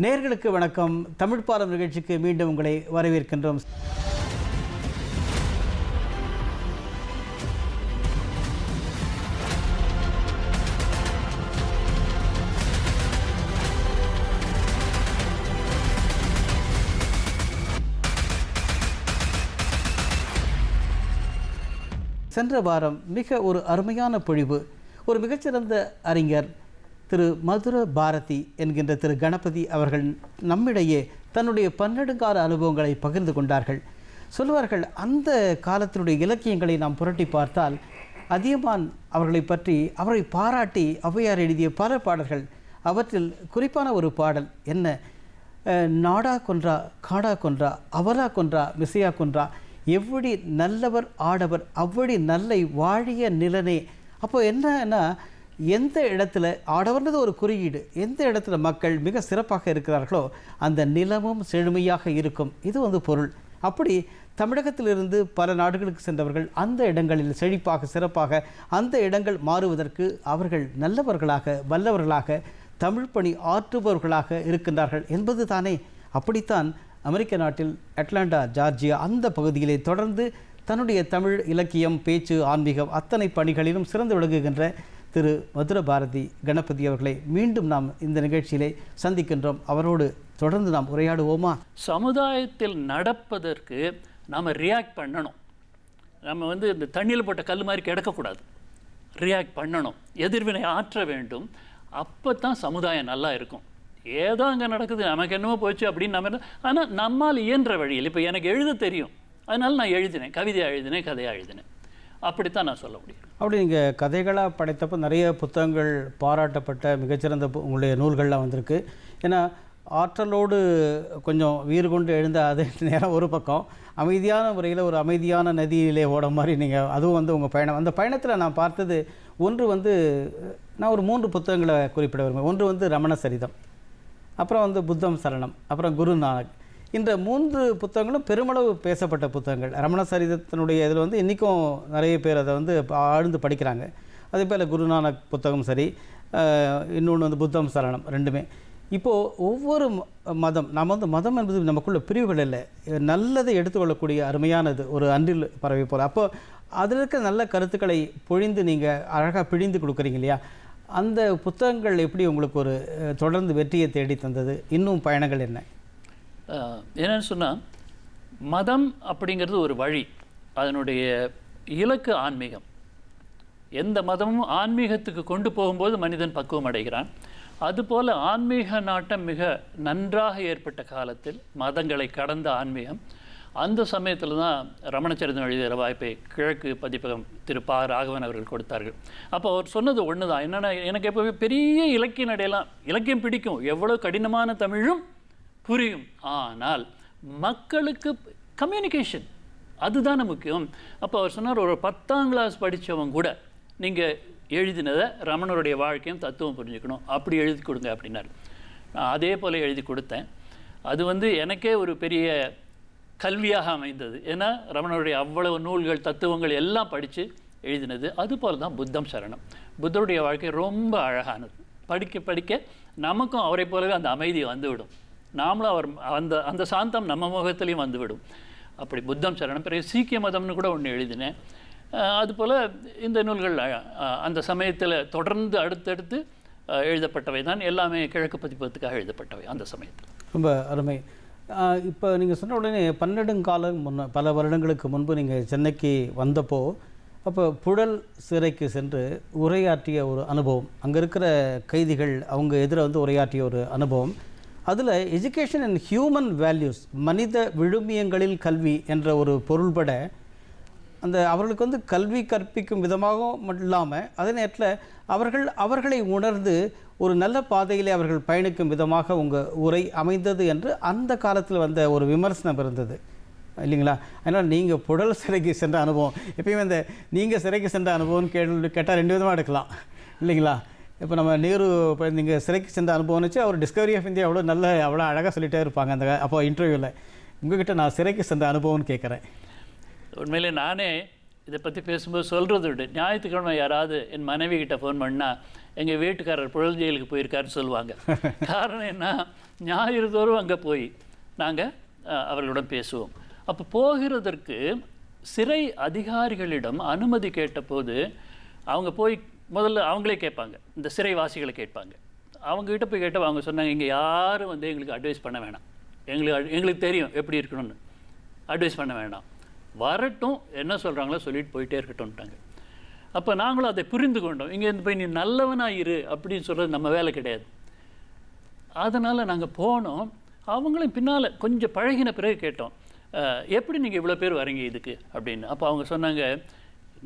நேர்களுக்கு வணக்கம். தமிழ் பாலம் நிகழ்ச்சிக்கு மீண்டும் உங்களை வரவேற்கின்றோம். சென்ற வாரம் மிக ஒரு அருமையான பொழிவு. ஒரு மிகச்சிறந்த அறிஞர் திரு மதுர பாரதி என்கின்ற திரு கணபதி அவர்கள் நம்மிடையே தன்னுடைய பன்னெடுங்கால அனுபவங்களை பகிர்ந்து கொண்டார்கள். சொல்வார்கள் அந்த காலத்தினுடைய இலக்கியங்களை நாம் புரட்டி பார்த்தால் அதியமான் அவர்களை பற்றி அவரை பாராட்டி ஔவையார் எழுதிய பல பாடல்கள் அவற்றில் குறிப்பான ஒரு பாடல் என்ன? நாடா கொன்றா காடா கொன்றா அவலா கொன்றா மிசையா கொன்றா எவ்வழி நல்லவர் ஆடவர் அவ்வழி நல்லை வாழிய நிலனே. அப்போ என்னன்னா எந்த இடத்துல ஆடவர்னது ஒரு குறியீடு எந்த இடத்துல மக்கள் மிக சிறப்பாக இருக்கிறார்களோ அந்த நிலமும் செழுமையாக இருக்கும். இது வந்து பொருள். அப்படி தமிழகத்திலிருந்து பல நாடுகளுக்கு சென்றவர்கள் அந்த இடங்களில் செழிப்பாக சிறப்பாக அந்த இடங்கள் மாறுவதற்கு அவர்கள் நல்லவர்களாக வல்லவர்களாக தமிழ் பணி ஆற்றுபவர்களாக இருக்கின்றார்கள் என்பது தானே அப்படித்தான் அமெரிக்க நாட்டில் அட்லாண்டா ஜார்ஜியா அந்த பகுதியிலே தொடர்ந்து தன்னுடைய தமிழ் இலக்கியம் பேச்சு ஆன்மீகம் அத்தனை பணிகளிலும் சிறந்து விளங்குகின்ற திரு மதுர பாரதி கணபதி அவர்களை மீண்டும் நாம் இந்த நிகழ்ச்சியிலே சந்திக்கின்றோம். அவரோடு தொடர்ந்து நாம் உரையாடுவோமா? சமுதாயத்தில் நடப்பதற்கு நாம் ரியாக்ட் பண்ணணும். நம்ம வந்து இந்த தண்ணியில் போட்ட கல் மாதிரி கிடக்கக்கூடாது. ரியாக்ட் பண்ணணும். எதிர்வினை ஆற்ற வேண்டும். அப்போ தான் சமுதாயம் நல்லா இருக்கும். ஏதோ அங்கே நடக்குது நமக்கு என்னமோ போச்சு அப்படின்னு நம்ம ஆனால் நம்மால் இயன்ற வழியில் இப்போ எனக்கு எழுத தெரியும். அதனால நான் எழுதினேன். கவிதையாக எழுதினேன் கதையாக எழுதினேன். அப்படித்தான் நான் சொல்ல முடியும். அப்படி நீங்கள் கதைகளாக படைத்தப்போ நிறைய புத்தகங்கள் பாராட்டப்பட்ட மிகச்சிறந்த பு- உங்களுடைய நூல்கள்லாம் வந்திருக்கு. ஏன்னா ஆற்றலோடு கொஞ்சம் வீறு கொண்டு எழுந்த அதே நேரம் ஒரு பக்கம். அமைதியான முறையில் ஒரு அமைதியான நதியிலே ஓட மாதிரி நீங்கள் அதுவும் வந்து உங்கள் பயணம். அந்த பயணத்தில் நான் பார்த்தது ஒன்று வந்து நான் ஒரு மூன்று புத்தகங்களை குறிப்பிட விரும்புகிறேன் ஒன்று வந்து ரமண சரிதம் அப்புறம் வந்து புத்தம் சரணம். அப்புறம் குரு நானக். இந்த மூன்று புத்தகங்களும் பெருமளவு பேசப்பட்ட புத்தகங்கள். ரமண சரிதத்தினுடைய இதில் வந்து இன்றைக்கும் நிறைய பேர் அதை வந்து ஆழ்ந்து படிக்கிறாங்க. அதே போல் குருநானக் புத்தகம் சரி இன்னொன்று வந்து புத்தம் சரணம் ரெண்டுமே. இப்போது ஒவ்வொரு ம- மதம் நம்ம வந்து மதம் என்பது நமக்குள்ள பிரிவுகள் இல்லை. நல்லதை எடுத்துக்கொள்ளக்கூடிய அருமையானது ஒரு அன்றில் பறவை போல். அப்போ அதில் இருக்க நல்ல கருத்துக்களை பொழிந்து நீங்கள் அழகாக பிழிந்து கொடுக்குறீங்க இல்லையா? அந்த புத்தகங்கள் எப்படி உங்களுக்கு ஒரு தொடர்ந்து வெற்றியை தேடி தந்தது இன்னும் பயணங்கள் என்ன? என்னென்னு சொன்னால் மதம் அப்படிங்கிறது ஒரு வழி. அதனுடைய இலக்கு ஆன்மீகம். எந்த மதமும் ஆன்மீகத்துக்கு கொண்டு போகும்போது மனிதன் பக்குவம் அடைகிறான். அதுபோல் ஆன்மீக நாட்டம் மிக நன்றாக ஏற்பட்ட காலத்தில் மதங்களை கடந்த ஆன்மீகம். அந்த சமயத்தில் தான் ரமணச்சரிதம் எழுதுகிற வாய்ப்பை கிழக்கு பதிப்பகம் திரு பா. ராகவன் அவர்கள் கொடுத்தார்கள். அப்போ அவர் சொன்னது ஒன்று தான் என்னென்னா எனக்கு எப்போவே பெரிய இலக்கிய நடையெல்லாம் இலக்கியம் பிடிக்கும். எவ்வளோ கடினமான தமிழும் புரியும். ஆனால் மக்களுக்கு கம்யூனிகேஷன் அதுதானே முக்கியம். அப்போ அவர் சொன்னார் ஒரு பத்தாம் கிளாஸ் படித்தவங்க கூட நீங்கள் எழுதினதை ரமணருடைய வாழ்க்கையும் தத்துவம் புரிஞ்சுக்கணும். அப்படி எழுதி கொடுங்க அப்படின்னாரு. நான் அதே போல் எழுதி கொடுத்தேன். அது வந்து எனக்கே ஒரு பெரிய கல்வியாக அமைந்தது. ஏன்னா ரமணருடைய அவ்வளவு நூல்கள் தத்துவங்கள் எல்லாம் படித்து எழுதினது. அதுபோல் தான் புத்தம் சரணம். புத்தருடைய வாழ்க்கை ரொம்ப அழகானது. படிக்க படிக்க நமக்கும் அவரை போலவே அந்த அமைதி வந்துவிடும். நாமளும் அவர் அந்த அந்த சாந்தம் நம்ம முகத்துலேயும் வந்துவிடும். அப்படி புத்தம் சரணம். பிறகு சீக்கிய மதம்னு கூட ஒன்று எழுதினேன். அதுபோல் இந்த நூல்கள் அந்த சமயத்தில் தொடர்ந்து அடுத்தடுத்து எழுதப்பட்டவை தான். எல்லாமே கிழக்கு பதிப்பகத்துக்காக எழுதப்பட்டவை அந்த சமயத்தில். ரொம்ப அருமை. இப்போ நீங்கள் சொன்ன உடனே பன்னெடுங்காலம் முன்ன பல வருடங்களுக்கு முன்பு நீங்கள் சென்னைக்கு வந்தப்போ அப்போ புழல் சிறைக்கு சென்று உரையாற்றிய ஒரு அனுபவம். அங்கே இருக்கிற கைதிகள் அவங்க எதிர வந்து உரையாற்றிய ஒரு அனுபவம். அதில் எஜுகேஷன் அண்ட் ஹியூமன் வேல்யூஸ் மனித விழுமியங்களில் கல்வி என்ற ஒரு பொருள்பட அந்த அவர்களுக்கு வந்து கல்வி கற்பிக்கும் விதமாகவும் மட்டும் இல்லாமல் அதே நேரத்தில் அவர்கள் அவர்களை உணர்ந்து ஒரு நல்ல பாதையிலே அவர்கள் பயணிக்கும் விதமாக உங்கள் உரை அமைந்தது என்று அந்த காலத்தில் வந்த ஒரு விமர்சனம் இருந்தது. இல்லைங்களா? அதனால் நீங்கள் புடல் சிறைக்கு சென்ற அனுபவம். எப்பயுமே அந்த நீங்கள் சிறைக்கு சென்ற அனுபவம்னு கேள்வி கேட்டால் ரெண்டு விதமாக எடுக்கலாம். இல்லைங்களா? இப்போ நம்ம நேரு இப்போ நீங்கள் சிறைக்கு சென்ற அனுபவம்னு வச்சு அவர் டிஸ்கவரி ஆஃப் இந்தியா அவ்வளோ நல்ல அவ்வளோ அழகாக சொல்லிட்டே இருப்பாங்க அந்த அப்போ இன்டர்வியூவில் உங்ககிட்ட நான் சிறைக்கு சென்ற அனுபவம்னு கேட்குறேன். உண்மையிலே நானே இதை பற்றி பேசும்போது சொல்கிறது உண்டு. ஞாயிற்றுக்கிழமை யாராவது என் மனைவி கிட்ட ஃபோன் பண்ணால் எங்கள் வீட்டுக்காரர் புழல் ஜெயிலுக்கு போயிருக்காருன்னு சொல்லுவாங்க. காரணம் என்ன? ஞாயிறு தோறும் அங்கே போய் நாங்கள் அவர்களுடன் பேசுவோம். அப்போ போகிறதற்கு சிறை அதிகாரிகளிடம் அனுமதி கேட்டபோது அவங்க போய் முதல்ல அவங்களே கேட்பாங்க. இந்த சிறைவாசிகளை கேட்பாங்க. அவங்ககிட்ட போய் கேட்டால் அவங்க சொன்னாங்க இங்கே யாரும் வந்து எங்களுக்கு அட்வைஸ் பண்ண வேணாம். எங்களுக்கு எங்களுக்கு தெரியும் எப்படி இருக்கணும்னு. அட்வைஸ் பண்ண வேண்டாம் வரட்டும் என்ன சொல்கிறாங்களோ சொல்லிட்டு போயிட்டே இருக்கட்டும்ட்டாங்க. அப்போ நாங்களும் அதை புரிந்து கொண்டோம். இங்கேருந்து போய் நீ நல்லவனாக இரு அப்படின்னு சொல்கிறது நம்ம வேலை கிடையாது. அதனால் நாங்கள் போனோம். அவங்களும் பின்னால் கொஞ்சம் பழகின பிறகு கேட்டோம் எப்படி நீங்கள் இவ்வளோ பேர் வரீங்க இதுக்கு? அப்படின்னு. அப்போ அவங்க சொன்னாங்க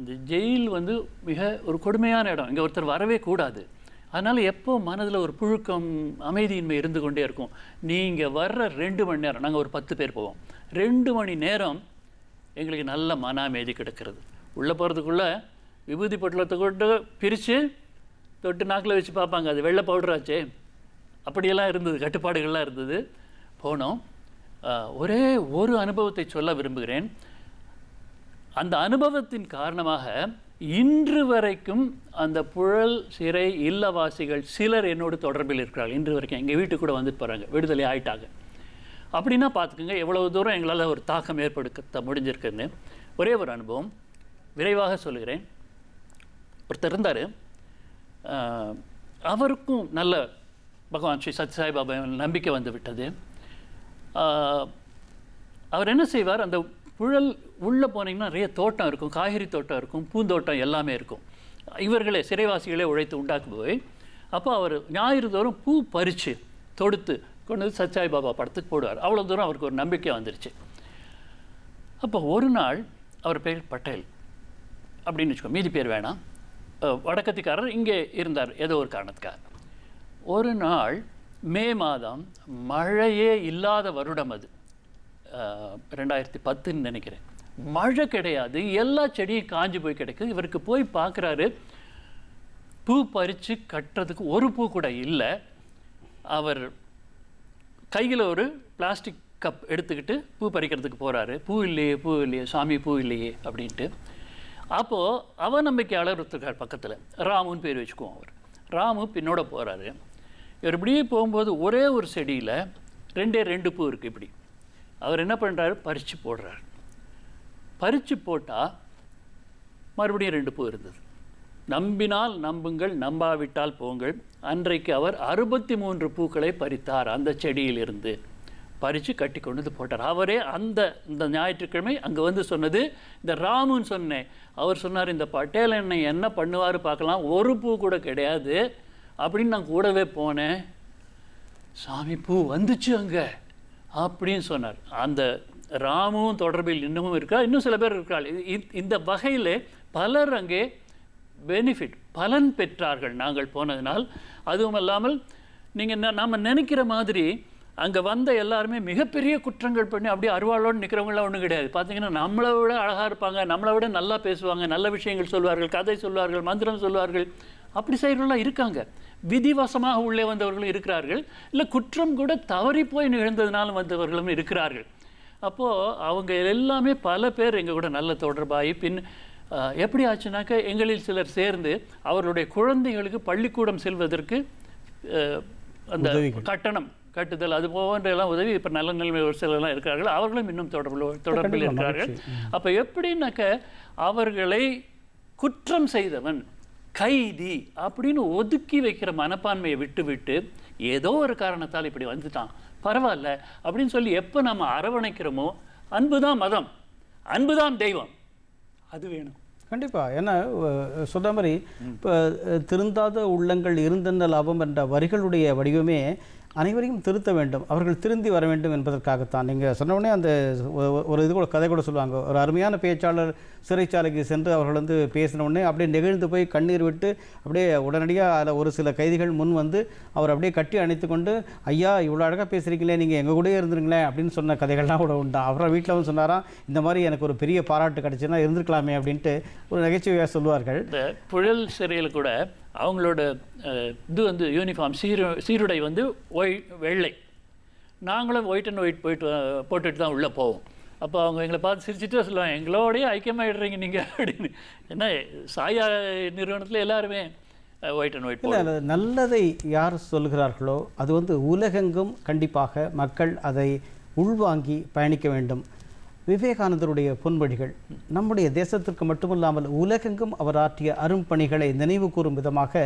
இந்த ஜெயில் வந்து மிக ஒரு கொடுமையான இடம். இங்கே ஒருத்தர் வரவே கூடாது. அதனால் எப்போ மனதில் ஒரு புழுக்கம் அமைதியின்மை இருந்து கொண்டே இருக்கும்? நீங்கள் வர்ற ரெண்டு மணி நேரம் நாங்கள் ஒரு பத்து பேர் போவோம். ரெண்டு மணி நேரம் எங்களுக்கு நல்ல மன அமைதி கிடைக்கிறது. உள்ளே போகிறதுக்குள்ளே விபூதி பொட்டலத்தை கொண்டு பிரித்து தொட்டு நாக்கில் வச்சு பார்ப்பாங்க. அது வெள்ளை பவுடராச்சே அப்படியெல்லாம் இருந்தது. கட்டுப்பாடுகள்லாம் இருந்தது. போனோம். ஒரே ஒரு அனுபவத்தை சொல்ல விரும்புகிறேன். அந்த அனுபவத்தின் காரணமாக இன்று வரைக்கும் அந்த புழல் சிறை இல்லவாசிகள் சிலர் என்னோடு தொடர்பில் இருக்கிறார்கள். இன்று வரைக்கும் எங்கள் வீட்டுக்கு கூட வந்துட்டு போகிறாங்க விடுதலை ஆயிட்டாங்க. அப்படின்னா பார்த்துக்கோங்க எவ்வளவு தூரம் எங்களால் ஒரு தாக்கம் ஏற்படுத்த முடிஞ்சிருக்குன்னு. ஒரே ஒரு அனுபவம். விரைவாக சொல்லுகிறேன். ஒருத்தர் இருந்தார். அவருக்கும் நல்ல பகவான் ஸ்ரீ சத்யசாய் பாபா நம்பிக்கை வந்து விட்டது அவர் என்ன செய்வார்? அந்த புழல் உள்ளே போனீங்கன்னா நிறைய தோட்டம் இருக்கும். காய்கறி தோட்டம் இருக்கும். பூந்தோட்டம் எல்லாமே இருக்கும். இவர்களே சிறைவாசிகளே உழைத்து உண்டாக்கு போய் அப்போ அவர் ஞாயிறு தோறும் பூ பறித்து தொடுத்து கொண்டு வந்து சச்சாய் பாபா படத்துக்கு போடுவார். அவ்வளோ தூரம் அவருக்கு ஒரு நம்பிக்கை வந்துருச்சு. அப்போ ஒரு நாள் அவர் பேர் பட்டேல் அப்படின்னு வச்சுக்கோ மீதி பேர் வேணாம். வடக்கத்திக்காரர் இங்கே இருந்தார் ஏதோ ஒரு காரணத்துக்காக. ஒரு நாள் மே மாதம் மழையே இல்லாத வருடம் அது. ரெண்டாயிரத்தி பத்துன்னு நினைக்கிறேன். மழை கிடையாது எல்லா செடியும் காஞ்சு போய் கிடக்கு. இவருக்கு போய் பார்க்குறாரு பூ பறித்து கட்டுறதுக்கு ஒரு பூ கூட இல்லை. அவர் கையில் ஒரு பிளாஸ்டிக் கப் எடுத்துக்கிட்டு பூ பறிக்கிறதுக்கு போகிறாரு பூ இல்லையே பூ இல்லையே சாமி பூ இல்லையே அப்படின்ட்டு. அப்போது அவநம்பிக்கையாளர் ஒருத்தருக்கார் பக்கத்தில். ராமுன்னு பேர் வச்சுக்குவோம் அவர். ராமு பின்னோட போகிறாரு இவர் இப்படியே போகும்போது ஒரே ஒரு செடியில் ரெண்டே ரெண்டு பூ இருக்குது இப்படி. அவர் என்ன பண்ணுறாரு பறித்து போடுறாரு. பறித்து போட்டால் மறுபடியும் ரெண்டு பூ இருந்தது. நம்பினால் நம்புங்கள் நம்பாவிட்டால் போங்கள். அன்றைக்கு அவர் அறுபத்தி மூன்று பூக்களை பறித்தார் அந்த செடியிலிருந்து. பறித்து கட்டி கொண்டு வந்து போட்டார். அவரே அந்த இந்த ஞாயிற்றுக்கிழமை அங்கே வந்து சொன்னது இந்த ராமுன்னு சொன்னேன். அவர் சொன்னார் இந்த பட்டேல் என்னை என்ன பண்ணுவார் பார்க்கலாம். ஒரு பூ கூட கிடையாது. அப்படின்னு நான் கூடவே போனேன். சாமி பூ வந்துச்சு அங்கே. அப்படின்னு சொன்னார். அந்த ராமும் தொடர்பில் இன்னமும் இருக்கா? இன்னும் சில பேர் இருக்காள் இது- இ- இந்த வகையில் பலர் அங்கே பெனிஃபிட் பலன் பெற்றார்கள் நாங்கள் போனதினால். அதுவும் இல்லாமல் நீங்கள் நாம் நினைக்கிற மாதிரி அங்கே வந்த எல்லாருமே மிகப்பெரிய குற்றங்கள் பண்ணி அப்படியே அருவாளோடு நிற்கிறவங்களாம் ஒன்றும் கிடையாது. பார்த்தீங்கன்னா நம்மளை விட அழகாக இருப்பாங்க நம்மளை விட நல்லா பேசுவாங்க நல்ல விஷயங்கள் சொல்வார்கள் கதை சொல்வார்கள் மந்திரம் சொல்வார்கள். அப்படி செய்கிறவங்களாம் இருக்காங்க. விதிவசமாக உள்ளே வந்தவர்களும் இருக்கிறார்கள். இல்லை குற்றம் கூட தவறி போய் நிகழ்ந்ததுனால வந்தவர்களும் இருக்கிறார்கள். அப்போது அவங்க எல்லாமே பல பேர் எங்கள் கூட நல்ல தொடர்பாகி பின் எப்படி ஆச்சுனாக்க எங்களில் சிலர் சேர்ந்து அவர்களுடைய குழந்தைகளுக்கு பள்ளிக்கூடம் செல்வதற்கு அந்த கட்டணம் கட்டுதல் அது போன்ற எல்லாம் உதவி இப்போ நல்ல நிலைமை ஒரு சிலர்லாம் இருக்கிறார்கள். அவர்களும் இன்னும் தொடர்பில் தொடர்பில் இருக்கிறார்கள். அப்போ எப்படின்னாக்க அவர்களை குற்றம் செய்தவன் கைதி அப்படின்னு ஒதுக்கி வைக்கிற மனப்பான்மையை விட்டு விட்டு ஏதோ ஒரு காரணத்தால் இப்படி வந்துட்டான். பரவாயில்ல அப்படின்னு சொல்லி எப்போ நம்ம அரவணைக்கிறோமோ அன்புதான் மதம் அன்புதான் தெய்வம். அது வேணும். கண்டிப்பாக ஏன்னா சொன்ன மாதிரி இப்போ திருந்தாத உள்ளங்கள் இருந்தென்ன லாபம் என்ற வரிகளுடைய வடிவமே அனைவரையும் திருத்த வேண்டும் அவர்கள் திருந்தி வர வேண்டும் என்பதற்காகத்தான். நீங்கள் சொன்ன உடனே அந்த ஒரு இது கூட கதை கூட சொல்லுவாங்க. ஒரு அருமையான பேச்சாளர் சிறைச்சாலைக்கு சென்று அவர்கள் வந்து பேசின உடனே அப்படியே நெகிழ்ந்து போய் கண்ணீர் விட்டு அப்படியே உடனடியாக அதில் ஒரு சில கைதிகள் முன் வந்து அவர் அப்படியே கட்டி அணைத்து கொண்டு ஐயா இவ்வளோ அழகாக பேசுகிறீங்களே நீங்கள் எங்கள் கூடயே இருந்துருங்களேன் அப்படின்னு சொன்ன கதைகள்லாம் கூட உண்டா. அவரை வீட்டில் வந்து சொன்னாராம் இந்த மாதிரி எனக்கு ஒரு பெரிய பாராட்டு கிடச்சுன்னா இருந்திருக்கலாமே அப்படின்ட்டு ஒரு நகைச்சுவையாக சொல்லுவார்கள். இந்த புழல் சிறையில் கூட அவங்களோட இது வந்து யூனிஃபார்ம் சீரு சீருடை வந்து ஒய் வெள்ளை. நாங்களும் ஒயிட் அண்ட் ஒயிட் போயிட்டு போட்டுட்டு தான் உள்ளே போவோம். அப்போ அவங்க எங்களை பார்த்து சிரிச்சுட்டு சொல்லுவாங்க எங்களோடய ஐக்கியமாயிடுறீங்க நீங்கள் அப்படின்னு. ஏன்னா சாயா நிறுவனத்தில் எல்லாருமே ஒயிட் அண்ட் ஒயிட் நல்லதை யார் சொல்கிறார்களோ அது வந்து உலகெங்கும் கண்டிப்பாக மக்கள் அதை உள்வாங்கி பயணிக்க வேண்டும். விவேகானந்தருடைய பொன்வழிகள் நம்முடைய தேசத்திற்கு மட்டுமல்லாமல் உலகெங்கும் அவர் ஆற்றிய அரும்பணிகளை நினைவு கூறும் விதமாக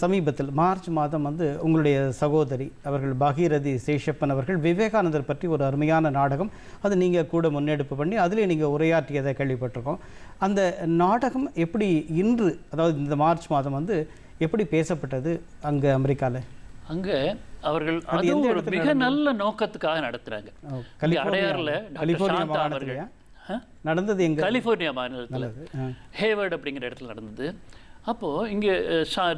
சமீபத்தில் மார்ச் மாதம் வந்து உங்களுடைய சகோதரி அவர்கள் பகீரதி சேஷப்பன் அவர்கள் விவேகானந்தர் பற்றி ஒரு அருமையான நாடகம் அது நீங்கள் கூட முன்னெடுப்பு பண்ணி அதிலே நீங்கள் உரையாற்றியதை கேள்விப்பட்டிருக்கோம். அந்த நாடகம் எப்படி இன்று அதாவது இந்த மார்ச் மாதம் வந்து எப்படி பேசப்பட்டது அங்கே அமெரிக்காவில் அங்கே அவர்கள் அது ஒரு மிக நல்ல நோக்கத்துக்காக நடத்துறாங்க. அடையாறுல சாந்தா அவர்கள்? நடந்தது எங்க? கலிஃபோர்னியா மாநிலத்தில். ஹேவர்ட் அப்படிங்கிற இடத்துல நடந்தது. அப்போது இங்கே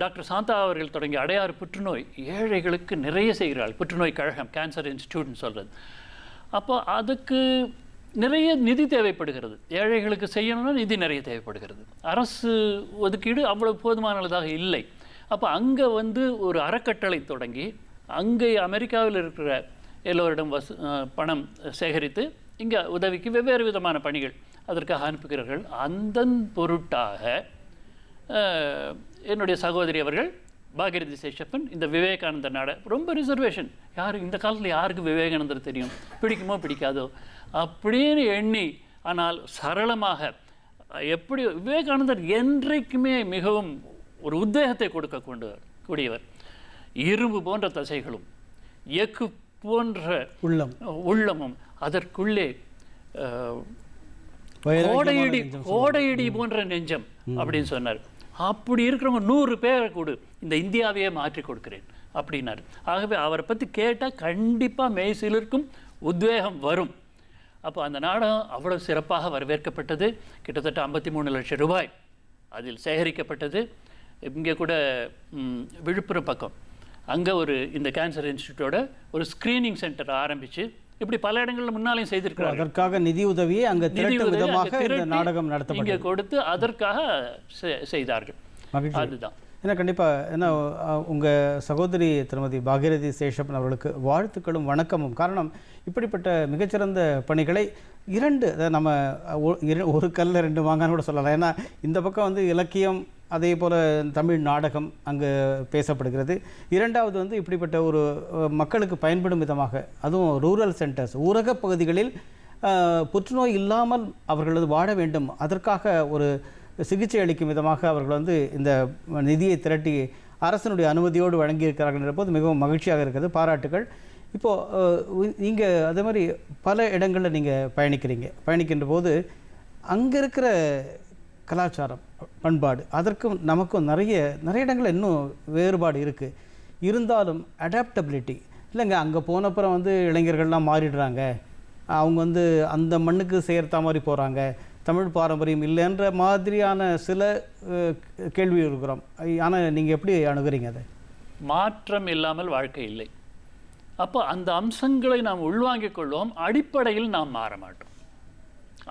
டாக்டர் சாந்தா அவர்கள் தொடங்கி அடையாறு புற்றுநோய் ஏழைகளுக்கு நிறைய செய்கிறாள் புற்றுநோய் கழகம் கேன்சர் இன்ஸ்டியூட்னு சொல்கிறது அப்போ அதுக்கு நிறைய நிதி தேவைப்படுகிறது. ஏழைகளுக்கு செய்யணும்னா நிதி நிறைய தேவைப்படுகிறது. அரசு ஒதுக்கீடு அவ்வளவு போதுமானதாக இல்லை. அப்போ அங்கே வந்து ஒரு அறக்கட்டளை தொடங்கி அங்கே அமெரிக்காவில் இருக்கிற எல்லோரிடம் வசு பணம் சேகரித்து இங்கே உதவிக்கு வெவ்வேறு விதமான பணிகள் அதற்காக அனுப்புகிறார்கள் அந்தன் பொருட்டாக என்னுடைய சகோதரி அவர்கள் பாகிரதி சேஷப்பன் இந்த விவேகானந்தர் நாட ரொம்ப ரிசர்வேஷன் யார் இந்த காலத்தில் யாருக்கு விவேகானந்தர் தெரியும்? பிடிக்குமோ பிடிக்காதோ? அப்படின்னு எண்ணி ஆனால் சரளமாக எப்படி விவேகானந்தர் என்றைக்குமே மிகவும் ஒரு உத்வேகத்தை கொடுக்க கொண்டு கூடியவர். இரும்பு போன்ற தசைகளும் எக்கு போன்ற உள்ளம். உள்ளமும் அதற்குள்ளே கோடையடி கோடையடி போன்ற நெஞ்சம் அப்படின்னு சொன்னார். அப்படி இருக்கிறவங்க நூறு பேரை கொடு இந்த இந்தியாவையே மாற்றி கொடுக்கிறேன் அப்படின்னார். ஆகவே அவரை பற்றி கேட்டால் கண்டிப்பாக மெய்சிலிருக்கும் உத்வேகம் வரும். அப்போ அந்த நாடகம் அவ்வளவு சிறப்பாக வரவேற்கப்பட்டது. கிட்டத்தட்ட ஐம்பத்தி மூணு லட்சம் ரூபாய் அதில் சேகரிக்கப்பட்டது. இங்கே கூட விழுப்புரம் பக்கம். அங்கே ஒரு இந்த கேன்சர் இன்ஸ்டியூட்டோட ஒரு ஸ்க்ரீனிங் சென்டர் ஆரம்பித்து இப்படி பல இடங்களில் முன்னாலையும் செய்திருக்கிறாங்க. அதற்காக நிதி உதவியை அங்க திரட்டும் விதமாக இந்த நாடகம் நடத்தப்பட்டது. இங்கே கொடுத்து அதற்காக செய்தார்கள். அதுதான். ஏன்னா கண்டிப்பாக ஏன்னா அஹ், உங்க சகோதரி திருமதி பாகிரதி சேஷப்பன் அவர்களுக்கு வாழ்த்துக்களும் வணக்கமும். காரணம் இப்படிப்பட்ட மிகச்சிறந்த பணிகளை இரண்டு நம்ம ஒரு கல்ல ரெண்டு மாங்கான்னு கூட சொல்லலாம். ஏன்னா இந்த பக்கம் வந்து இலக்கியம் அதே போல் தமிழ் நாடகம் அங்கு பேசப்படுகிறது. இரண்டாவது வந்து இப்படிப்பட்ட ஒரு மக்களுக்கு பயன்படும் விதமாக அதுவும் ரூரல் சென்டர்ஸ் ஊரக பகுதிகளில் புற்றுநோய் இல்லாமல் அவர்களது வாழ வேண்டும். அதற்காக ஒரு சிகிச்சை அளிக்கும் விதமாக அவர்கள் வந்து இந்த நிதியை திரட்டி அரசனுடைய அனுமதியோடு வழங்கியிருக்கிறார்கள் என்ற போது மிகவும் மகிழ்ச்சியாக இருக்கிறது. பாராட்டுகள். இப்போது நீங்கள் அதே மாதிரி பல இடங்களில் நீங்கள் பயணிக்கிறீங்க. பயணிக்கின்ற போது அங்கே இருக்கிற கலாச்சாரம் பண்பாடு. அதற்கும் நமக்கும் நிறைய நிறைய இடங்களில் இன்னும் வேறுபாடு இருக்குது இருந்தாலும் அடாப்டபிலிட்டி இல்லைங்க அங்கே போனப்புறம் வந்து இளைஞர்கள்லாம் மாறிடுறாங்க. அவங்க வந்து அந்த மண்ணுக்கு சேர்த்தா மாதிரி போகிறாங்க தமிழ் பாரம்பரியம் இல்லைன்ற மாதிரியான சில கேள்வி இருக்கிறோம். ஆனால் நீங்கள் எப்படி அணுகிறீங்க அதை? மாற்றம் இல்லாமல் வாழ்க்கை இல்லை. அப்போ அந்த அம்சங்களை நாம் உள்வாங்கிக் கொள்வோம். அடிப்படையில் நாம் மாற மாட்டோம்.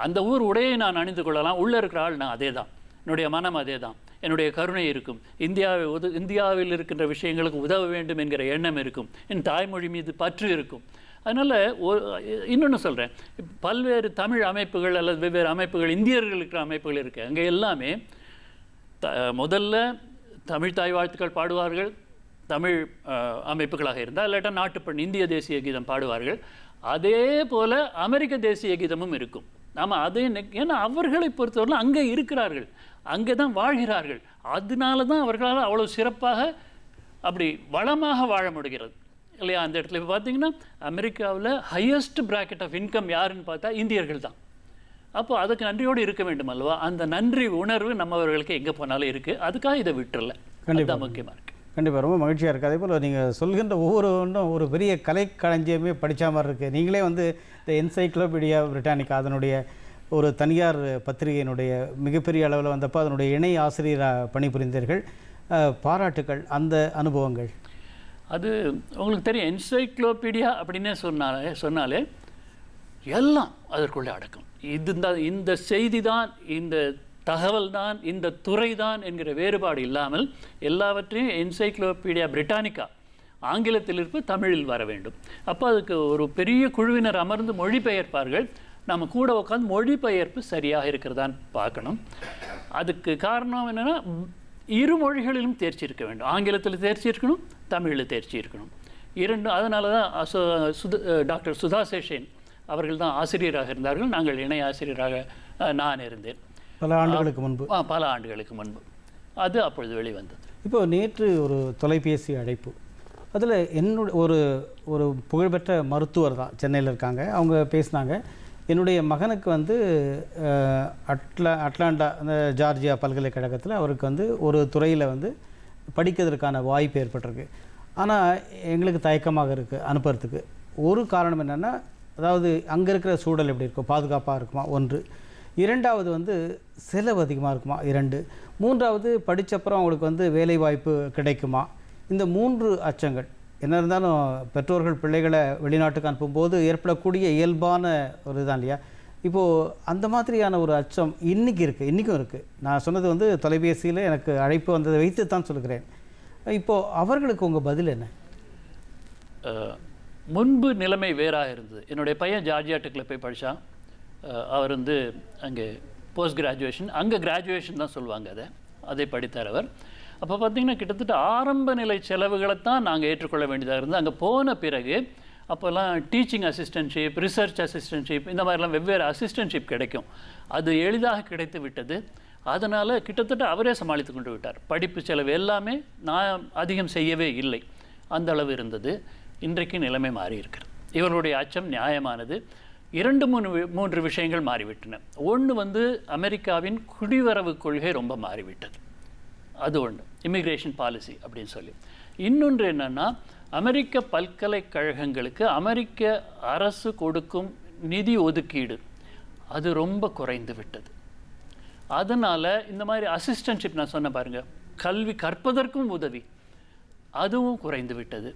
அந்த ஊர் உடையை நான் அணிந்து கொள்ளலாம். உள்ளே இருக்கிற ஆள் நான் அதே தான் என்னுடைய மனம் அதே தான் என்னுடைய கருணை இருக்கும். இந்தியாவை உத இந்தியாவில் இருக்கின்ற விஷயங்களுக்கு உதவ வேண்டும் என்கிற எண்ணம் இருக்கும். என் தாய்மொழி மீது பற்று இருக்கும். அதனால் இன்னொன்று சொல்கிறேன் பல்வேறு தமிழ் அமைப்புகள் அல்லது வெவ்வேறு அமைப்புகள் இந்தியர்கள் இருக்கிற அமைப்புகள் இருக்குது அங்கே எல்லாமே த முதல்ல தமிழ் தாய் வாழ்த்துக்கள் பாடுவார்கள். தமிழ் அமைப்புகளாக இருந்தால் இல்லாட்டா நாட்டுப்பண் இந்திய தேசிய கீதம் பாடுவார்கள். அதே போல அமெரிக்க தேசிய கீதமும் இருக்கும். நாம அதே ஏன்னா அவர்களை பொறுத்தவரை அங்கே இருக்கிறார்கள். அங்கே தான் வாழ்கிறார்கள். அதனால தான் அவர்களால் அவ்வளோ சிறப்பாக அப்படி வளமாக வாழ முடிகிறது. இல்லையா? அந்த இடத்துல இப்போ பார்த்தீங்கன்னா அமெரிக்காவில் ஹையஸ்ட் பிராக்கெட் ஆஃப் இன்கம் யாருன்னு பார்த்தா இந்தியர்கள் தான். அப்போ அதுக்கு நன்றியோடு இருக்க வேண்டும் அல்லவா? அந்த நன்றி உணர்வு நம்மவர்களுக்கு எங்கே போனாலும் இருக்குது அதுக்காக இதை விட்டுறல. அதுதான் முக்கியமாக இருக்குது கண்டிப்பாக ரொம்ப மகிழ்ச்சியாக இருக்குது அதே போல் நீங்கள் சொல்கின்ற ஒவ்வொரு ஒன்றும் ஒரு பெரிய கலை களஞ்சியமே படித்த மாதிரி இருக்குது நீங்களே வந்து இந்த என்சைக்ளோபீடியா பிரிட்டானிக்கா அதனுடைய ஒரு தனியார் பத்திரிகையினுடைய மிகப்பெரிய அளவில் வந்தப்போ அதனுடைய இணை ஆசிரியராக பணிபுரிந்தீர்கள். பாராட்டுக்கள் அந்த அனுபவங்கள்? அது உங்களுக்கு தெரியும் என்சைக்ளோபீடியா அப்படின்னே சொன்னாலே சொன்னாலே எல்லாம் அதற்குள்ளே அடக்கம். இது இந்த இந்த செய்தி தான் இந்த தகவல் தான் இந்த துறை தான் என்கிற வேறுபாடு இல்லாமல் எல்லாவற்றையும் என்சைக்ளோபீடியா பிரிட்டானிக்கா ஆங்கிலத்தில் இருப்பு தமிழில் வர வேண்டும். அப்போ அதுக்கு ஒரு பெரிய குழுவினர் அமர்ந்து மொழிபெயர்ப்பார்கள். நம்ம கூட உட்காந்து மொழிபெயர்ப்பு சரியாக இருக்கிறதான்னு பார்க்கணும். அதுக்கு காரணம் என்னென்னா இரு மொழிகளிலும் தேர்ச்சி இருக்க வேண்டும். ஆங்கிலத்தில் தேர்ச்சி இருக்கணும் தமிழில் தேர்ச்சி இருக்கணும். இரண்டும் அதனால தான் அசோ சுத டாக்டர் சுதா சேஷன் அவர்கள் தான் ஆசிரியராக இருந்தார்கள். நாங்கள் இணை ஆசிரியராக நான் இருந்தேன். பல ஆண்டுகளுக்கு முன்பு. ஆ, பல ஆண்டுகளுக்கு முன்பு. அது அப்பொழுது வெளிவந்தது. இப்போ நேற்று ஒரு தொலைபேசி அழைப்பு. அதில் என்னுடைய ஒரு ஒரு புகழ்பெற்ற மருத்துவர் தான் சென்னையில் இருக்காங்க. அவங்க பேசினாங்க என்னுடைய மகனுக்கு வந்து அட்லா அட்லாண்டா அந்த ஜார்ஜியா பல்கலைக்கழகத்தில் அவருக்கு வந்து ஒரு துறையில் வந்து படிக்கிறதுக்கான வாய்ப்பு ஏற்பட்டிருக்கு. ஆனால் எங்களுக்கு தயக்கமாக இருக்குது அனுப்புறதுக்கு. ஒரு காரணம் என்னென்னா அதாவது அங்கே இருக்கிற சூழல் எப்படி இருக்கும்? பாதுகாப்பாக இருக்குமா? ஒன்று. இரண்டாவது வந்து செலவு அதிகமாக இருக்குமா? இரண்டு. மூன்றாவது படித்தப்புறம் அவங்களுக்கு வந்து வேலை வாய்ப்பு கிடைக்குமா? இந்த மூன்று அச்சங்கள் என்ன இருந்தாலும் பெற்றோர்கள் பிள்ளைகளை வெளிநாட்டுக்கு அனுப்பும்போது ஏற்படக்கூடிய இயல்பான ஒரு இதுதான் இல்லையா? இப்போது அந்த மாதிரியான ஒரு அச்சம் இன்றைக்கி இருக்குது இன்றைக்கும் இருக்குது நான் சொன்னது வந்து தொலைபேசியில் எனக்கு அழைப்பு வந்ததை வைத்து தான் சொல்கிறேன். இப்போது அவர்களுக்கு உங்கள் பதில் என்ன? முன்பு நிலைமை வேறாக இருந்தது. என்னுடைய பையன் ஜார்ஜியா டெக்கில் போய் படித்தான் அவர் வந்து அங்கே போஸ்ட் கிராஜுவேஷன் அங்கே கிராஜுவேஷன் தான் சொல்லுவாங்க அதை. அதை படித்தார் அவர். அப்போ பார்த்திங்கன்னா கிட்டத்தட்ட ஆரம்ப நிலை செலவுகளை தான் நாங்கள் ஏற்றுக்கொள்ள வேண்டியதாக இருந்தது. அங்கே போன பிறகு அப்போல்லாம் டீச்சிங் அசிஸ்டன்ஷிப் ரிசர்ச் அசிஸ்டன்ட்ஷிப் இந்த மாதிரிலாம் வெவ்வேறு அசிஸ்டன்ஷிப் கிடைக்கும். அது எளிதாக கிடைத்து விட்டது. அதனால் கிட்டத்தட்ட அவரே சமாளித்து கொண்டு விட்டார். படிப்பு செலவு எல்லாமே நான் அதிகம் செய்யவே இல்லை. அந்த அளவு இருந்தது. இன்றைக்கு நிலைமை மாறி இருக்கிறது. இவருடைய அச்சம் நியாயமானது. இரண்டு மூணு மூன்று விஷயங்கள் மாறிவிட்டன. ஒன்று வந்து அமெரிக்காவின் குடிவரவு கொள்கை ரொம்ப மாறிவிட்டது. அது ஒன்று இமிக்ரேஷன் பாலிசி அப்படின்னு சொல்லி. இன்னொன்று என்னன்னா அமெரிக்க பல்கலைக்கழகங்களுக்கு அமெரிக்க அரசு கொடுக்கும் நிதி ஒதுக்கீடு அது ரொம்ப குறைந்து விட்டது. அதனால் இந்த மாதிரி அசிஸ்டன்ஷிப் நான் சொன்ன பாருங்க கல்வி கற்பதற்கும் உதவி அதுவும் குறைந்து விட்டது.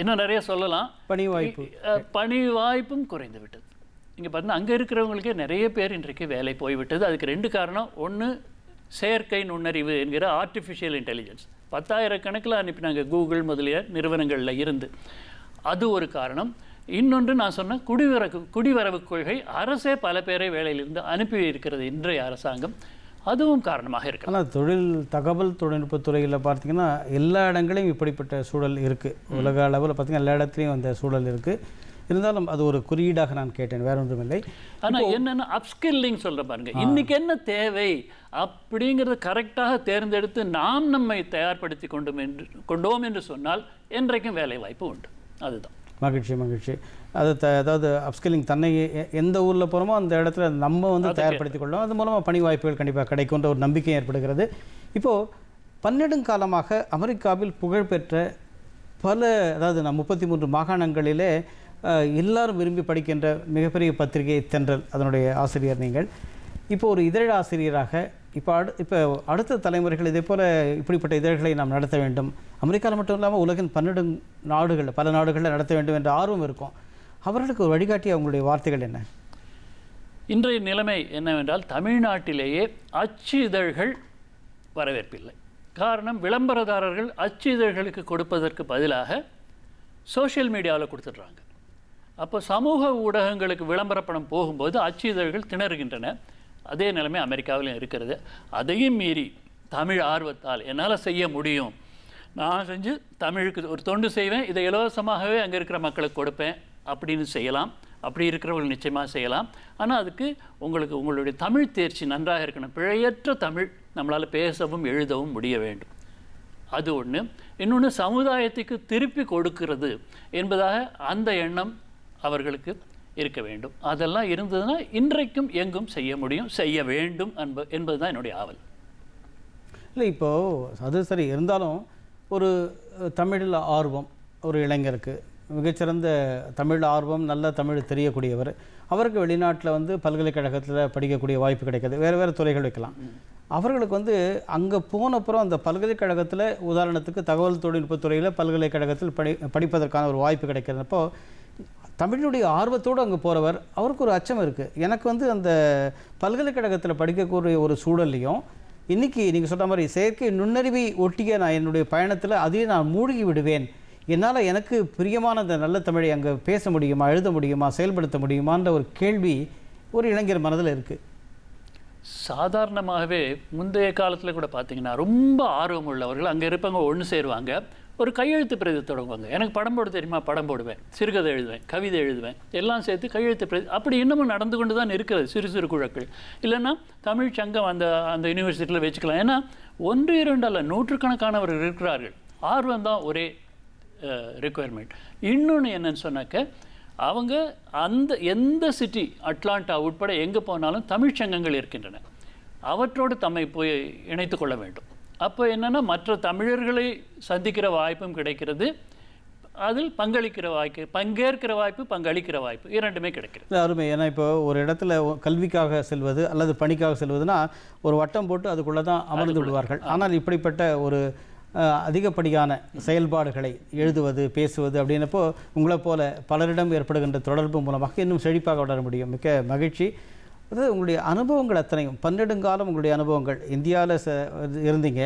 இன்னும் நிறைய சொல்லலாம். பணி வாய்ப்பு. பணி வாய்ப்பும் குறைந்து விட்டது. இங்கே பார்த்தீங்கன்னா அங்கே இருக்கிறவங்களுக்கே நிறைய பேர் இன்றைக்கு வேலை போய்விட்டது. அதுக்கு ரெண்டு காரணம். ஒன்று செயற்கை நுண்ணறிவு என்கிற ஆர்டிஃபிஷியல் இன்டெலிஜென்ஸ் பத்தாயிரக்கணக்கில் அனுப்பினாங்க கூகுள் முதலிய நிறுவனங்களில் இருந்து. அது ஒரு காரணம். இன்னொன்று நான் சொன்ன குடிவரவு குடிவரவு கொள்கை அரசே பல பேரை வேலையிலிருந்து அனுப்பி இருக்கிறது இன்றைய அரசாங்கம். அதுவும் காரணமாக இருக்கு ஆனால் தொழில் தகவல் தொழில்நுட்ப துறையில் பார்த்தீங்கன்னா எல்லா இடங்களையும் இப்படிப்பட்ட சூழல் இருக்குது உலக அளவில் பார்த்தீங்கன்னா எல்லா இடத்துலையும் அந்த சூழல் இருக்குது இருந்தாலும் அது ஒரு குறியீடாக நான் கேட்டேன் வேற ஒன்றுமில்லை. ஆனா என்னன்னா அப்ஸ்கில்லிங் சொல்ற பாருங்க. இன்னைக்கு என்ன தேவை? அப்படிங்கிறத கரெக்டாக தேர்ந்தெடுத்து நாம் நம்மை தயார்படுத்தி கொண்டோம் என்று கொண்டோம் என்று சொன்னால் என்றைக்கும் வேலை வாய்ப்பு உண்டு. அதுதான். மகிழ்ச்சி மகிழ்ச்சி. அது த அதாவது அப்ஸ்கில்லிங் தன்னை எந்த ஊரில் போகிறோமோ அந்த இடத்துல நம்ம வந்து தயார்படுத்திக் கொள்ளோம் அது மூலமாக பணி வாய்ப்புகள் கண்டிப்பாக கிடைக்கும்ன்ற ஒரு நம்பிக்கை ஏற்படுகிறது. இப்போது பன்னெடுங்காலமாக அமெரிக்காவில் புகழ்பெற்ற பல அதாவது நான் முப்பத்தி மூன்று மாகாணங்களிலே எல்லாரும் விரும்பி படிக்கின்ற மிகப்பெரிய பத்திரிகை தென்றல் அதனுடைய ஆசிரியர் நீங்கள். இப்போ ஒரு இதழ் ஆசிரியராக இப்போ அடு இப்போ அடுத்த தலைமுறைகள் இதே போல் இப்படிப்பட்ட இதழ்களை நாம் நடத்த வேண்டும். அமெரிக்காவில் மட்டும் இல்லாமல் உலகின் பன்னெண்டு நாடுகளில் பல நாடுகளில் நடத்த வேண்டும் என்ற ஆர்வம் இருக்கும். அவர்களுக்கு ஒரு வழிகாட்டி அவங்களுடைய வார்த்தைகள் என்ன? இன்றைய நிலைமை என்னவென்றால் தமிழ்நாட்டிலேயே அச்சு இதழ்கள் வரவேற்பில்லை. காரணம் விளம்பரதாரர்கள் அச்சு இதழ்களுக்கு கொடுப்பதற்கு பதிலாக சோஷியல் மீடியாவில் கொடுத்துட்றாங்க. அப்போ சமூக ஊடகங்களுக்கு விளம்பரப்படம் போகும்போது அச்சு இதழ்கள் திணறுகின்றன. அதே நிலைமை அமெரிக்காவிலும் இருக்கிறது. அதையும் மீறி தமிழ் ஆர்வத்தால் என்னால் செய்ய முடியும். நான் செஞ்சு தமிழுக்கு ஒரு தொண்டு செய்வேன். இதை இலவசமாகவே அங்கே இருக்கிற மக்களுக்கு கொடுப்பேன். அப்படின்னு செய்யலாம். அப்படி இருக்கிறவங்க நிச்சயமாக செய்யலாம். ஆனால் அதுக்கு உங்களுக்கு உங்களுடைய தமிழ் தேர்ச்சி நன்றாக இருக்கணும். பிழையற்ற தமிழ் நம்மளால் பேசவும் எழுதவும் முடிய வேண்டும். அது ஒன்று இன்னொன்று சமுதாயத்துக்கு திருப்பி கொடுக்கிறது என்பதாக அந்த எண்ணம் அவர்களுக்கு இருக்க வேண்டும். அதெல்லாம் இருந்ததுன்னா இன்றைக்கும் எங்கும் செய்ய முடியும். செய்ய வேண்டும் என்ப என்பது தான் என்னுடைய ஆவல். இல்லை இப்போது அது சரி இருந்தாலும் ஒரு தமிழில் ஆர்வம் ஒரு இளைஞருக்கு. மிகச்சிறந்த தமிழ் ஆர்வம் நல்ல தமிழ் தெரியக்கூடியவர். அவருக்கு வெளிநாட்டில் வந்து பல்கலைக்கழகத்தில் படிக்கக்கூடிய வாய்ப்பு கிடைக்காது. வேறு வேறு துறைகள் வைக்கலாம். அவர்களுக்கு வந்து அங்கே போனப்புறம் அந்த பல்கலைக்கழகத்தில் உதாரணத்துக்கு தகவல் தொழில்நுட்பத் துறையில் பல்கலைக்கழகத்தில் படி படிப்பதற்கான ஒரு வாய்ப்பு கிடைக்கிறப்போ தமிழினுடைய ஆர்வத்தோடு அங்கே போகிறவர் அவருக்கு ஒரு அச்சம் இருக்குது எனக்கு வந்து அந்த பல்கலைக்கழகத்தில் படிக்கக்கூடிய ஒரு சூழல்லையும் இன்னைக்கு நீங்கள் சொன்ன மாதிரி செயற்கை நுண்ணறிவை ஒட்டிய நான் என்னுடைய பயணத்தில் அதையும் நான் மூழ்கி விடுவேன். என்னால் எனக்கு பிரியமான அந்த நல்ல தமிழை அங்கே பேச முடியுமா எழுத முடியுமா செயல்படுத்த முடியுமான்ற ஒரு கேள்வி ஒரு இளைஞர் மனதில் இருக்குது சாதாரணமாகவே முந்தைய காலத்தில் கூட பார்த்திங்கன்னா ரொம்ப ஆர்வம் உள்ளவர்கள் அங்கே இருப்பவங்க ஒன்று சேருவாங்க. ஒரு கையெழுத்து பிரதி தொடங்குவாங்க. எனக்கு படம் போட தெரியுமா? படம் போடுவேன். சிறுகதை எழுதுவேன். கவிதை எழுதுவேன். எல்லாம் சேர்த்து கையெழுத்து பிரதி அப்படி இன்னமும் நடந்து கொண்டு தான் இருக்கிறது சிறு சிறு குழுக்கள். இல்லைன்னா தமிழ் சங்கம் அந்த அந்த யூனிவர்சிட்டியில் வச்சுக்கலாம். ஏன்னா ஒன்று இரண்டு அல்ல நூற்றுக்கணக்கானவர்கள் இருக்கிறார்கள். ஆர்வம் தான் ஒரே ரெக்குயர்மெண்ட் இன்னொன்று என்னன்னு சொன்னாக்க அவங்க அந்த எந்த சிட்டி அட்லாண்டா உட்பட எங்கே போனாலும் தமிழ்ச்சங்கங்கள் இருக்கின்றன. அவற்றோடு தம்மை போய் இணைத்து கொள்ள வேண்டும். அப்போ என்னன்னா மற்ற தமிழர்களை சந்திக்கிற வாய்ப்பும் கிடைக்கிறது. அதில் பங்களிக்கிற வாய்ப்பு பங்கேற்கிற வாய்ப்பு பங்களிக்கிற வாய்ப்பு இரண்டுமே கிடைக்கிறது. அருமை. ஏன்னா இப்போ ஒரு இடத்துல கல்விக்காக செல்வது அல்லது பணிக்காக செல்வதுனா ஒரு வட்டம் போட்டு அதுக்குள்ளே தான் அமர்ந்து விடுவார்கள். ஆனால் இப்படிப்பட்ட ஒரு அதிகப்படியான செயல்பாடுகளை எழுதுவது பேசுவது அப்படின்னப்போ உங்களை போல பலரிடம் ஏற்படுகின்ற தொடர்பு மூலமாக இன்னும் செழிப்பாக வளர முடியும். மிக்க மகிழ்ச்சி. அதாவது உங்களுடைய அனுபவங்கள் அத்தனையும் பன்னெடுங்காலம் உங்களுடைய அனுபவங்கள் இந்தியாவில் ச இருந்தீங்க.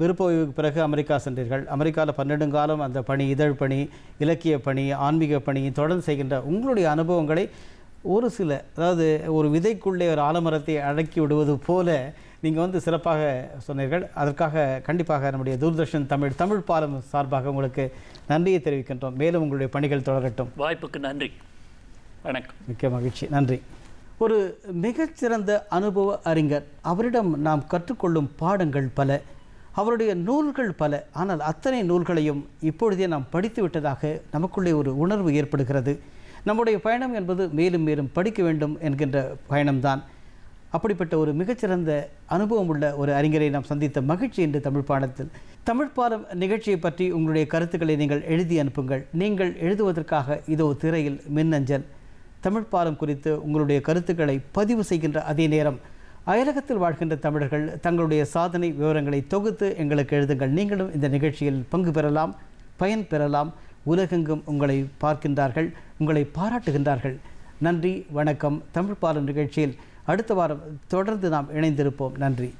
விருப்ப ஓய்வுக்கு பிறகு அமெரிக்கா சென்றீர்கள். அமெரிக்காவில் பன்னெடுங்காலம் அந்த பணி இதழ் பணி இலக்கிய பணி ஆன்மீக பணி தொடர்ந்து செய்கின்ற உங்களுடைய அனுபவங்களை ஒரு சில அதாவது ஒரு விதைக்குள்ளே ஒரு ஆலமரத்தை அடக்கி விடுவது போல நீங்கள் வந்து சிறப்பாக சொன்னீர்கள். அதற்காக கண்டிப்பாக நம்முடைய தூர்தர்ஷன் தமிழ் தமிழ் பாலம் சார்பாக உங்களுக்கு நன்றியை தெரிவிக்கின்றோம். மேலும் உங்களுடைய பணிகள் தொடரட்டும். வாய்ப்புக்கு நன்றி. வணக்கம். மிக்க மகிழ்ச்சி. நன்றி. ஒரு மிகச்சிறந்த அனுபவ அறிஞர். அவரிடம் நாம் கற்றுக்கொள்ளும் பாடங்கள் பல அவருடைய நூல்கள் பல. ஆனால் அத்தனை நூல்களையும் இப்பொழுதே நாம் படித்து விட்டதாக நமக்குள்ளே ஒரு உணர்வு ஏற்படுகிறது. நம்முடைய பயணம் என்பது மேலும் மேலும் படிக்க வேண்டும் என்கின்ற பயணம்தான். அப்படிப்பட்ட ஒரு மிகச்சிறந்த அனுபவம் உள்ள ஒரு அறிஞரை நாம் சந்தித்த மகிழ்ச்சி என்று தமிழ் பாடத்தில். தமிழ் பாடம் நிகழ்ச்சியை பற்றி உங்களுடைய கருத்துக்களை நீங்கள் எழுதி அனுப்புங்கள். நீங்கள் எழுதுவதற்காக இதோ திரையில் மின்னஞ்சல். தமிழ் பாடம் குறித்து உங்களுடைய கருத்துக்களை பதிவு செய்கின்ற அதே நேரம் அயலகத்தில் வாழ்கின்ற தமிழர்கள் தங்களுடைய சாதனை விவரங்களை தொகுத்து எங்களுக்கு எழுதுங்கள். நீங்களும் இந்த நிகழ்ச்சியில் பங்கு பெறலாம் பயன் பெறலாம் உலகெங்கும் உங்களை பார்க்கின்றார்கள் உங்களை பாராட்டுகின்றார்கள். நன்றி வணக்கம். தமிழ் பாலம் நிகழ்ச்சியில் அடுத்த வாரம் தொடர்ந்து நாம் இணைந்திருப்போம். நன்றி.